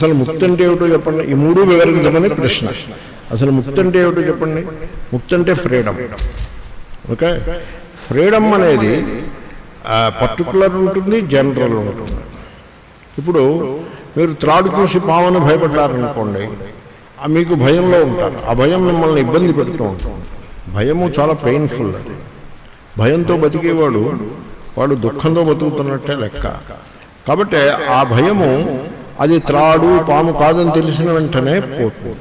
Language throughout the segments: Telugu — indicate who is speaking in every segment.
Speaker 1: అసలు ముక్తి అంటే ఏమిటో చెప్పండి. ఈ మూడు వివరించమని ప్రశ్న. అసలు ముక్తి అంటే ఏమిటో చెప్పండి. ముక్తి అంటే ఫ్రీడమ్. ఓకే? ఫ్రీడమ్ అనేది పర్టికులర్ ఉంటుంది జనరల్ ఉంటుంది. ఇప్పుడు మీరు త్రాడు చూసి పావని భయపడ్డారనుకోండి ఆ మీకు భయంలో ఉంటారు. ఆ భయం మిమ్మల్ని ఇబ్బంది పెడుతూ ఉంటుంది. భయము చాలా పెయిన్ఫుల్ అది. భయంతో బతికేవాడు వాడు దుఃఖంతో బతుకుతున్నట్టే లెక్క. కాబట్టి ఆ భయము అది త్రాడు పాము కాదని తెలిసిన వెంటనే పోతుంది.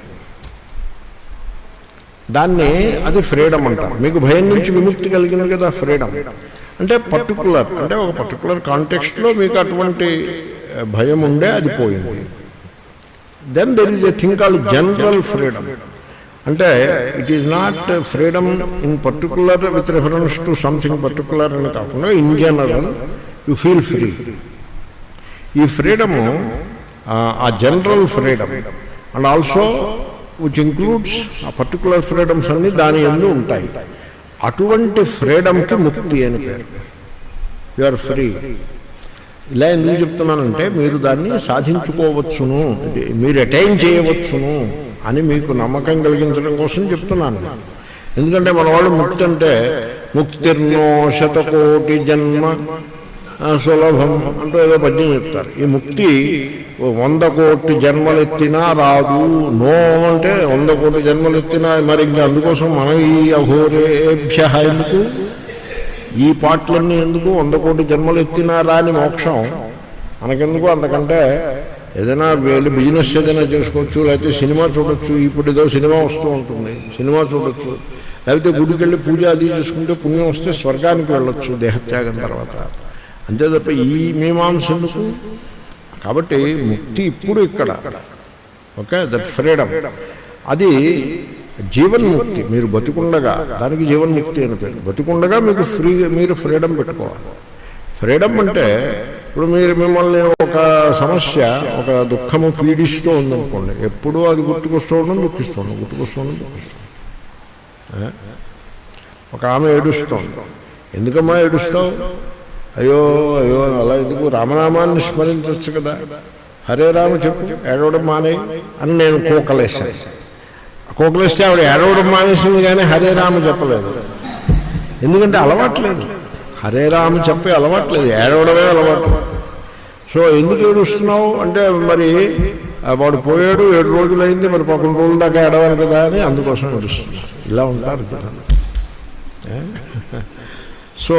Speaker 1: దాన్ని అది ఫ్రీడమ్ అంటారు. మీకు భయం నుంచి విముక్తి కలిగింది కదా ఫ్రీడమ్. అంటే పర్టికులర్ అంటే ఒక పర్టికులర్ కాంటెక్స్ట్లో మీకు అటువంటి భయం ఉండే అది పోయింది. Then there is a thing call general freedom అంటే it is not freedom in particular with reference to something particular అని కాకుండా in general you feel free ఈ ఫ్రీడము ఆ general freedom and also which includes ఆ పర్టికులర్ ఫ్రీడమ్స్ అన్ని దాని ఎందు ఉంటాయి. అటువంటి ఫ్రీడమ్కి ముక్తి అని పేరు. యు ఆర్ ఫ్రీ ఇలా ఎందుకు చెప్తున్నానంటే మీరు దాన్ని సాధించుకోవచ్చును మీరు అటైన్ చేయవచ్చును అని మీకు నమ్మకం కలిగించడం కోసం చెప్తున్నాను నేను. ఎందుకంటే మన వాళ్ళు ముక్తి అంటే ముక్తిర్నో శతకోటి జన్మ సులభం అంటూ ఏదో పద్యం చెప్తారు. ఈ ముక్తి వంద కోటి జన్మలెత్తినా రాదు. నో అంటే వంద కోటి జన్మలెత్తినా మరి ఇంకా అందుకోసం మనం ఈ అఘోరేభ్య ఎందుకు? ఈ పాటలన్నీ ఎందుకు వంద కోటి జన్మలు ఎత్తినా రాని మోక్షం? మనకెందుకు? అంతకంటే ఏదైనా వెళ్ళి బిజినెస్ ఏదైనా చేసుకోవచ్చు లేకపోతే సినిమా చూడొచ్చు. ఇప్పుడు ఏదో సినిమా వస్తూ ఉంటుంది. సినిమా చూడొచ్చు. లేకపోతే గుడికి వెళ్ళి పూజ అది చేసుకుంటే పుణ్యం వస్తే స్వర్గానికి వెళ్ళొచ్చు దేహత్యాగం తర్వాత. అంతే తప్ప ఈ మీమాంస ఎందుకు కాబట్టి ముక్తి ఇప్పుడు ఇక్కడ. ఓకే? దట్ ఫ్రీడమ్ అది జీవన్ముక్తి. మీరు బతికుండగా దానికి జీవన్ముక్తి అని పేరు. బతికుండగా మీకు ఫ్రీ మీరు ఫ్రీడమ్ పెట్టుకోవాలి. ఫ్రీడమ్ అంటే ఇప్పుడు మీరు మిమ్మల్ని ఒక సమస్య ఒక దుఃఖము పీడిస్తూ ఉందనుకోండి ఎప్పుడూ అది గుర్తుకొస్తూ ఉండడం దుఃఖిస్తూ ఉండడం గుర్తుకొస్తూ ఉండడం దుఃఖిస్తూ ఒక ఆమె ఏడుస్తోంది. ఎందుకమ్మా ఏడుస్తావు? అయ్యో అయ్యో అలా ఎందుకు? రామనామాన్ని స్మరించవచ్చు కదా. హరే రామ చెప్పు ఏడవడం మానే అని నేను కోకలేశాను. కోకలేస్తే ఆవిడ ఏడవడం మానేసింది కానీ హరే రామ చెప్పలేదు. ఎందుకంటే అలవాట్లేదు. హరే రామ చెప్పే అలవాట్లేదు ఏడవడమే అలవాటు. సో ఎందుకు ఏడుస్తున్నావు? అంటే మరి వాడు పోయాడు ఏడు రోజులైంది మరి పక్కన రోజుల దాకా ఏడవాలి కదా అని అందుకోసం ఏడుస్తున్నారు. ఇలా ఉంటారు జనాలు. సో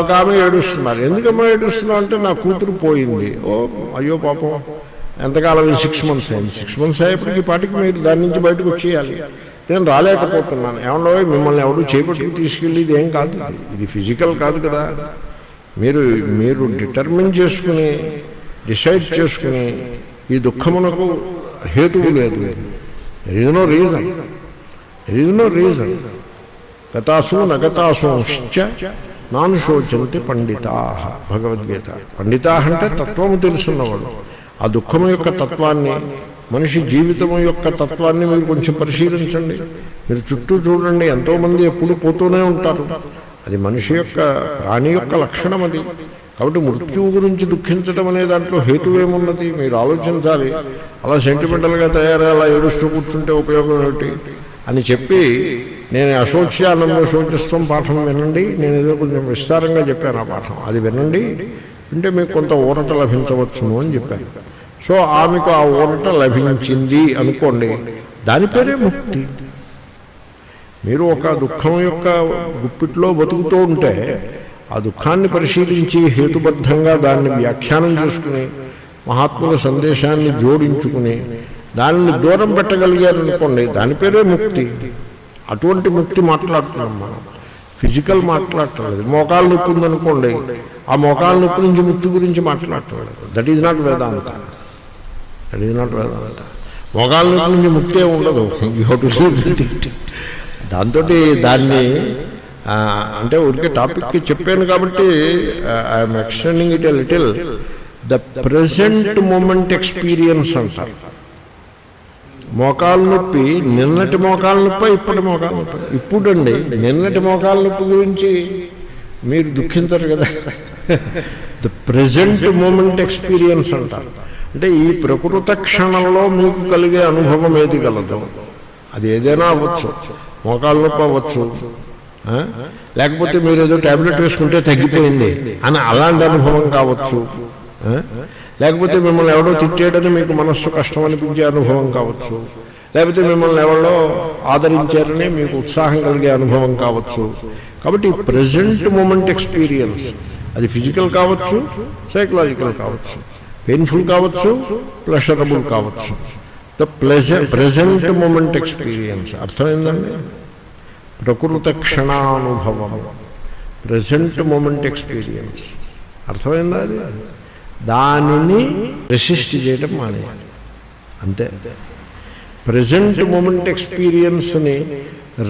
Speaker 1: ఒక ఆమె ఏడుస్తున్నారు. ఎందుకమ్మా ఏడుస్తున్నావు అంటే నా కూతురు పోయింది. ఓ అయ్యో పాపం. ఎంతకాలం సిక్స్ మంత్స్ అయింది. సిక్స్ మంత్స్ అయ్యేప్పటికీ పాటికి మీరు దాని నుంచి బయటకు వచ్చేయాలి. నేను రాలేకపోతున్నాను. ఏమన్నా మిమ్మల్ని ఎవడు చేపట్టుకు తీసుకెళ్ళి ఇది ఏం కాదు ఇది. ఫిజికల్ కాదు కదా. మీరు మీరు డిటర్మిన్ చేసుకుని డిసైడ్ చేసుకుని ఈ దుఃఖమునకు హేతువు లేదు. There is no reason there is no reason గతాసు నగతాసు నాన్ శోచంతి పండితా. భగవద్గీత. పండితా అంటే తత్వము తెలుసున్నవాడు. ఆ దుఃఖము యొక్క తత్వాన్ని మనిషి జీవితము యొక్క తత్వాన్ని మీరు కొంచెం పరిశీలించండి. మీరు చుట్టూ చూడండి ఎంతోమంది ఎప్పుడు పోతూనే ఉంటారు. అది మనిషి యొక్క ప్రాణి యొక్క లక్షణం అది. కాబట్టి మృత్యువు గురించి దుఃఖించడం అనే దాంట్లో హేతువేమున్నది మీరు ఆలోచించాలి. అలా సెంటిమెంటల్గా తయారై అలా ఏడుస్తూ కూర్చుంటే ఉపయోగం ఏమిటి? అని చెప్పి నేను అశోచ్యానంలో శోచిస్తం పాఠం వినండి. నేను ఏదో కొంచెం విస్తారంగా చెప్పాను ఆ పాఠం. అది వినండి. అంటే మీకు కొంత ఊరట లభించవచ్చును అని చెప్పాను. సో ఆమెకు ఆ ఊరట లభించింది అనుకోండి. దాని పేరే ముక్తి. మీరు ఒక దుఃఖం యొక్క గుప్పిట్లో బతుకుతూ ఉంటే ఆ దుఃఖాన్ని పరిశీలించి హేతుబద్ధంగా దాన్ని వ్యాఖ్యానం చేసుకుని మహాత్ముల సందేశాన్ని జోడించుకుని దానిని దూరం పెట్టగలిగారనుకోండి దాని పేరే ముక్తి. అటువంటి ముక్తి మాట్లాడుతున్నాం మనం. ఫిజికల్ మాట్లాడటలేదు. మోకాలు నొప్పి ఉందనుకోండి ఆ మోకాలు నొప్పి నుంచి ముక్తి గురించి మాట్లాడటలేదు. That is not Vedanta that is not Vedanta మోకాలు నొప్పి నుంచి ముక్తే ఉండదు. దాంతో దాన్ని అంటే ఊరికే టాపిక్ చెప్పాను కాబట్టి I'm extending it a little the present moment experience అంటారు. మోకాలు నొప్పి నిన్నటి మోకాలు నొప్పి ఇప్పటి మోకాలు నొప్పి. ఇప్పుడండి నిన్నటి మోకాలు నొప్పి గురించి మీరు దుఃఖించరు కదా. ద ప్రజెంట్ మూమెంట్ ఎక్స్పీరియన్స్ అంటారు. అంటే ఈ ప్రకృత క్షణంలో మీకు కలిగే అనుభవం ఏది గలదు అది ఏదైనా అవ్వచ్చు. మోకాళ్ళ నొప్పి అవ్వచ్చు. లేకపోతే మీరు ఏదో ట్యాబ్లెట్ వేసుకుంటే తగ్గిపోయింది అని అలాంటి అనుభవం కావచ్చు. లేకపోతే మిమ్మల్ని ఎవడో తిట్టేయడని మీకు మనస్సు కష్టం అనిపించే అనుభవం కావచ్చు. లేకపోతే మిమ్మల్ని ఎవరో ఆదరించారని మీకు ఉత్సాహం కలిగే అనుభవం కావచ్చు. కాబట్టి ప్రజెంట్ మూమెంట్ ఎక్స్పీరియన్స్. అది ఫిజికల్ కావచ్చు సైకలాజికల్ కావచ్చు. పెయిన్ఫుల్ కావచ్చు ప్లెషరబుల్ కావచ్చు. The pleasant present moment experience. అర్థమైందండి? ప్రకృత క్షణానుభవం. Present moment experience. అర్థమైందా అది? దానిని రెసిస్ట్ చేయడం మానేయాలి. అంతే. ప్రజెంట్ మూమెంట్ ఎక్స్పీరియన్స్ని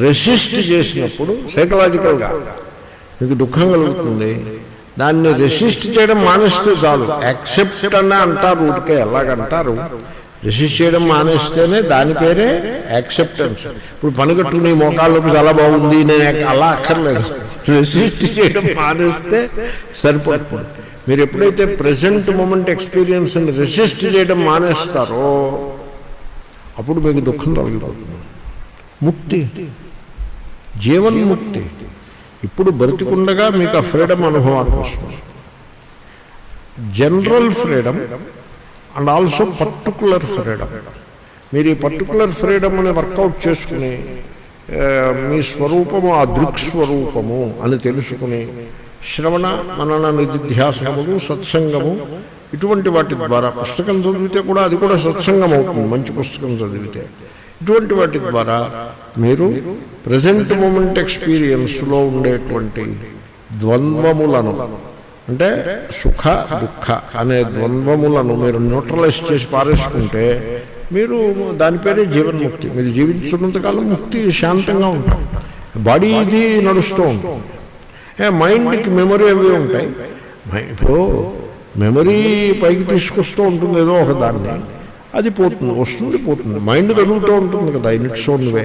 Speaker 1: రెసిస్ట్ చేసినప్పుడు సైకలాజికల్గా మీకు దుఃఖం కలుగుతుంది. దాన్ని రెసిస్ట్ చేయడం మానేస్తే చాలు. యాక్సెప్ట్ అన్న అంటారు ఊరికే ఎలాగంటారు? రెసిస్ట్ చేయడం మానేస్తేనే దాని పేరే యాక్సెప్టెన్స్ ఇప్పుడు పనిగట్టుకుని మోకాళ్ళకు చాలా బాగుంది నేను అలా అక్కర్లేదు. రెసిస్ట్ చేయడం మానేస్తే సరిపోతుంది. మీరు ఎప్పుడైతే ప్రజెంట్ మూమెంట్ ఎక్స్పీరియన్స్ని రెసిస్ట్ చేయడం మానేస్తారో అప్పుడు మీకు దుఃఖం తొలగిపోతుంది. ముక్తి. జీవన్ముక్తి ఇప్పుడు బ్రతికుండగా మీకు ఆ ఫ్రీడమ్ అనుభవానికి వస్తుంది. General freedom and also particular freedom మీరు ఈ పర్టికులర్ ఫ్రీడమ్ అని వర్కౌట్ చేసుకుని మీ స్వరూపము ఆ దృక్స్వరూపము అని తెలుసుకుని శ్రవణ మనన నిధిధ్యాసనములు సత్సంగము ఇటువంటి వాటి ద్వారా పుస్తకం చదివితే కూడా అది కూడా సత్సంగం అవుతుంది మంచి పుస్తకం చదివితే. ఇటువంటి వాటి ద్వారా మీరు ప్రజెంట్ మూమెంట్ ఎక్స్పీరియన్స్లో ఉండేటువంటి ద్వంద్వములను అంటే సుఖ దుఃఖ అనే ద్వంద్వములను మీరు న్యూట్రలైజ్ చేసి పారేసుకుంటే మీరు దాని పేరే జీవన్ముక్తి. మీరు జీవించున్నంతకాలం ముక్తి శాంతంగా ఉంటాం బాడీ ఇది నడుస్తూ ఉంటుంది. మైండ్కి మెమరీ అవి ఉంటాయి. ఇప్పుడు మెమరీ పైకి తీసుకొస్తూ ఉంటుంది ఏదో ఒక దాన్ని. అది పోతుంది వస్తుంది పోతుంది. మైండ్ కదులుతూ ఉంటుంది కదా in its own way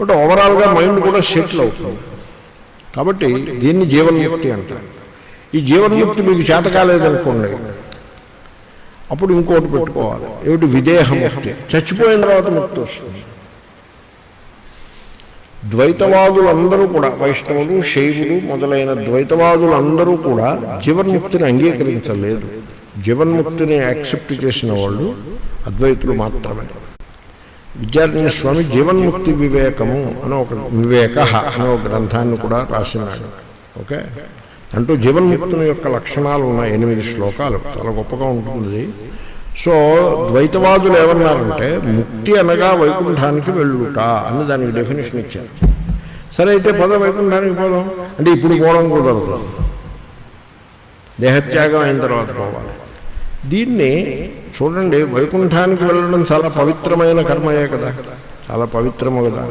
Speaker 1: but ఓవరాల్గా మైండ్ కూడా సెటిల్ అవుతుంది. కాబట్టి దీన్ని జీవన్ముక్తి అంటారు. ఈ జీవన్ముక్తి మీకు చేత కాలేదనుకోండి అప్పుడు ఇంకోటి పెట్టుకోవాలి. ఏమిటి? విదేహముక్తి. చచ్చిపోయిన తర్వాత ముక్తి వస్తుంది. ద్వైతవాదులందరూ కూడా వైష్ణవులు శైవులు మొదలైన ద్వైతవాదులందరూ కూడా జీవన్ముక్తిని అంగీకరించలేదు. జీవన్ముక్తిని యాక్సెప్ట్ చేసిన వాళ్ళు అద్వైతులు మాత్రమే. విద్యార్థి స్వామి జీవన్ముక్తి వివేకము అని ఒక వివేక అనే ఒక గ్రంథాన్ని కూడా రాసినాడు. ఓకే? అంటూ జీవన్ముక్తుని యొక్క లక్షణాలు ఉన్నాయి. ఎనిమిది శ్లోకాలు. చాలా గొప్పగా ఉంటుంది. సో ద్వైతవాదులు ఏమన్నారంటే ముక్తి అనగా వైకుంఠానికి వెళ్ళుట అని దానికి డెఫినేషన్ ఇచ్చారు. సరే అయితే పద వైకుంఠానికి పోదాం. అంటే ఇప్పుడు పోవడం కుదరదు. దేహత్యాగం అయిన తర్వాత పోవాలి. దీన్ని చూడండి వైకుంఠానికి వెళ్ళడం చాలా పవిత్రమైన కర్మయే కదా. చాలా పవిత్రము కదా.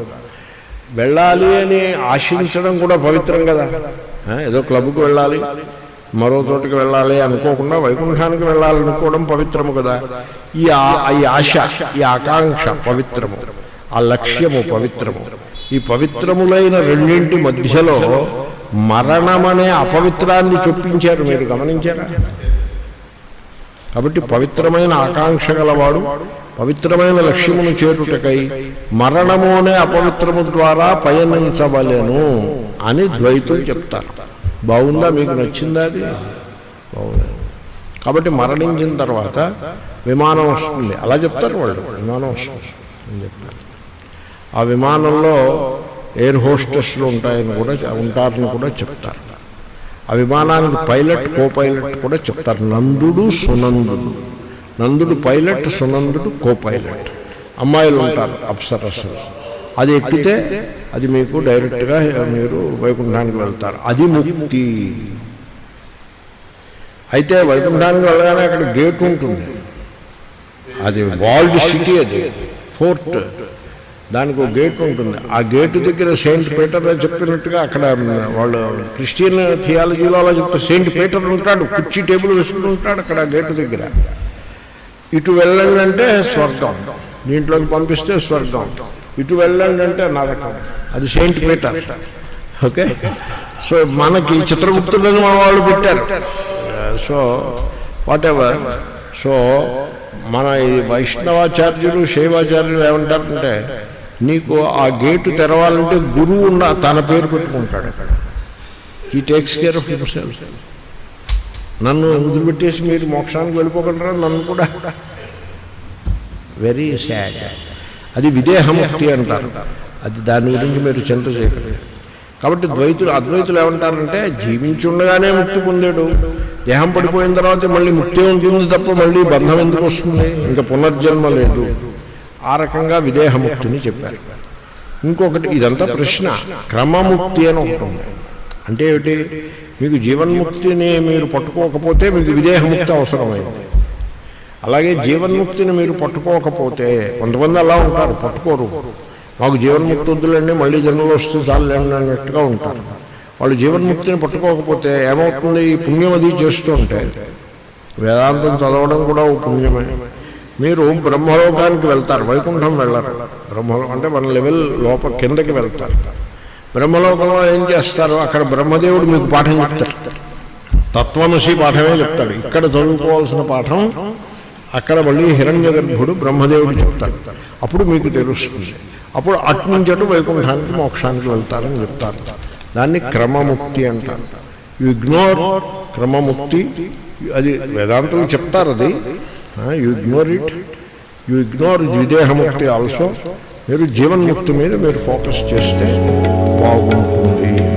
Speaker 1: వెళ్ళాలి అని ఆశించడం కూడా పవిత్రం కదా. ఏదో క్లబ్కు వెళ్ళాలి. మరో చోటుకి వెళ్ళాలి అనుకోకుండా వైకుంఠానికి వెళ్ళాలనుకోవడం పవిత్రము కదా. ఈ ఆ- ఈ ఆశ ఈ ఆకాంక్ష పవిత్రము ఆ లక్ష్యము పవిత్రము. ఈ పవిత్రములైన రెండింటి మధ్యలో మరణమనే అపవిత్రాన్ని చొప్పించారు. మీరు గమనించారా? కాబట్టి పవిత్రమైన ఆకాంక్ష గలవాడు పవిత్రమైన లక్ష్యమును చేరుటకై మరణము అనే అపవిత్రము ద్వారా పయనించవలెను అని ద్వైతులు చెప్తారు. బాగుందా? మీకు నచ్చిందా అది? బాగుంది. కాబట్టి మరణించిన తర్వాత విమానం వస్తుంది. అలా చెప్తారు వాళ్ళు. విమానం వస్తుంది అని చెప్తారు. ఆ విమానంలో ఎయిర్ హోస్టెస్లు ఉంటాయని కూడా ఉంటారని కూడా చెప్తారు. ఆ విమానానికి పైలట్ కో పైలట్ కూడా చెప్తారు. నందుడు సునందుడు. నందుడు పైలట్ సునందుడు కో పైలట్ అమ్మాయిలు ఉంటారు అప్సరసలు. అది ఎక్కితే అది మీకు డైరెక్ట్గా మీరు వైకుంఠానికి వెళ్తారు. అది ముక్తి. అయితే వైకుంఠానికి వెళ్ళగానే అక్కడ గేట్ ఉంటుంది. అది వాల్డ్ సిటీ అది ఫోర్ట్. దానికి ఒక గేట్ ఉంటుంది. ఆ గేటు దగ్గర సెయింట్ పీటర్ చెప్పినట్టుగా అక్కడ వాళ్ళు క్రిస్టియన్ థియాలజీలో అలా చెప్తే సెయింట్ పీటర్ ఉంటాడు కుర్చీ టేబుల్ వేసుకుని ఉంటాడు అక్కడ గేటు దగ్గర. ఇటు వెళ్ళండి అంటే స్వర్గం. దీంట్లోకి పంపిస్తే స్వర్గం. ఇటు వెళ్ళండి అంటే నరకం అది సెయింట్ పీటర్ ఓకే సో మనకి చిత్రగుప్తులని మన వాళ్ళు పెట్టారు. సో వాట్ ఎవర్ సో మన ఈ వైష్ణవాచార్యులు శైవాచార్యులు ఏమంటారంటే నీకు ఆ గేటు తెరవాలంటే గురువు ఉన్న తన పేరు పెట్టుకుంటాడు అక్కడ. ఈ టేక్స్ కేర్ ఆఫ్ హిమ్సెల్ఫ్ నన్ను వదిలిపెట్టేసి మీరు మోక్షానికి వెళ్ళిపోగలరా? నన్ను కూడా. వెరీ సాడ్ అది విదేహముక్తి అంటారు. అది దాని గురించి మీరు చింత చేయకండి. కాబట్టి ద్వైతులు అద్వైతులు ఏమంటారంటే జీవించుండగానే ముక్తి పొందాడు. దేహం పడిపోయిన తర్వాత మళ్ళీ ముక్తి ఉంటుంది తప్ప మళ్ళీ బంధం ఎందుకు వస్తుంది? ఇంకా పునర్జన్మ లేదు. ఆ రకంగా విదేహముక్తిని చెప్పారు. ఇంకొకటి ఇదంతా ప్రశ్న. క్రమముక్తి అని ఉంటుంది అంటే ఏమిటి? మీకు జీవన్ముక్తిని మీరు పట్టుకోకపోతే మీకు విదేహముక్తి అవసరమైంది. అలాగే జీవన్ముక్తిని మీరు పట్టుకోకపోతే కొంతమంది అలా ఉంటారు పట్టుకోరు. మాకు జీవన్ముక్తి వద్దులండి మళ్ళీ జన్మలో వస్తే చాలండి అన్నట్టుగా ఉంటారు. వాళ్ళు జీవన్ముక్తిని పట్టుకోకపోతే ఏమవుతుంది? ఈ పుణ్యం అది చేస్తూ ఉంటే. వేదాంతం చదవడం కూడా ఓ పుణ్యమే. మీరు బ్రహ్మలోకానికి వెళ్తారు వైకుంఠం వెళ్ళరు. బ్రహ్మలో అంటే మన లెవెల్ లోప కిందకి వెళ్తారు. బ్రహ్మలోకంలో ఏం చేస్తారు? అక్కడ బ్రహ్మదేవుడు మీకు పాఠం చెప్తాడు. తత్వమసి పాఠమే చెప్తాడు. ఇక్కడ చదువుకోవాల్సిన పాఠం అక్కడ మళ్ళీ హిరణ్య గర్భుడు బ్రహ్మదేవుడు చెప్తాడు. అప్పుడు మీకు తెలుస్తుంది. అప్పుడు అట్నుంచి అటు వైకుంఠానికి మోక్షానికి వెళ్తారని చెప్తారు. దాన్ని క్రమముక్తి అంటారు. యు ఇగ్నోర్ క్రమముక్తి అది వేదాంతులు చెప్తారు అది. You ignore it you ignore విదేహముక్తి also మీరు జీవన్ముక్తి మీద మీరు ఫోకస్ చేస్తే బాగుంటుంది.